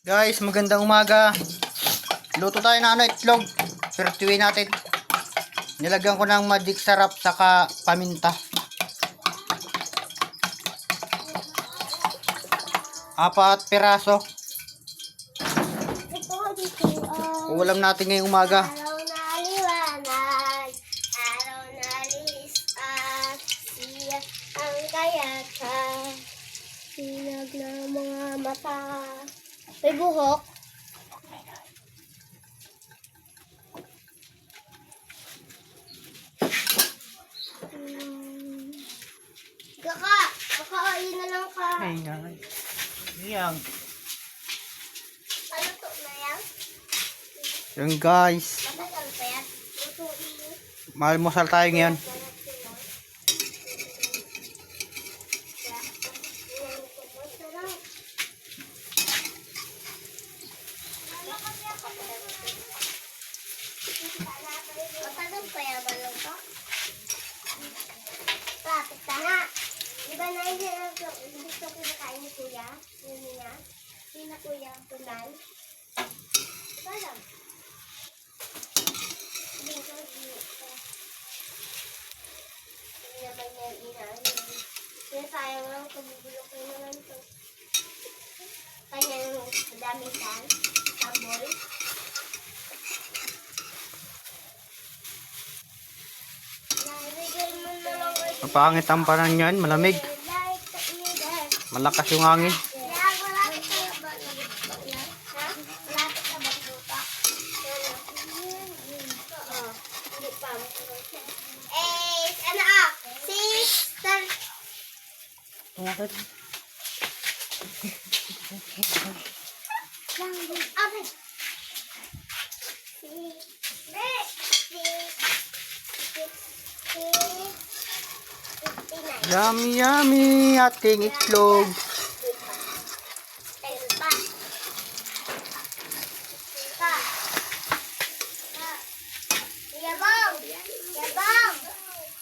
Guys, magandang umaga. Luto tayo ng ano, itlog. Pertuin natin. Nilagyan ko ng magic sarap saka paminta. Apat piraso. Ulam natin ngayong umaga. ang kayakan. Sinag ng mga mata. May buhok. Hmm. Kaka, kakain na lang ka. Ay, ay. Yan. Ano to na yan? Yan guys. Matagal pa yan. Lutuin. Malmusal tayo ngayon. Matagal pa yan ba lang to? Bakit ka nga? Di ba na hindi ko kinakain ni kuya? Yun niya? Yun na kuya? Di ba lang? Hindi ko, ko. Hindi naman niya inaano. Kaya sayang lang, kabubulok ko naman to. Kanya yung madaming tan. Mapangit ang panan yan, malamig. Leader. Malakas yung hangin. Kaya malapit ka na ba? Ha? Malapit ka ba lupa? Oo. Yummy, yummy, ating itlog.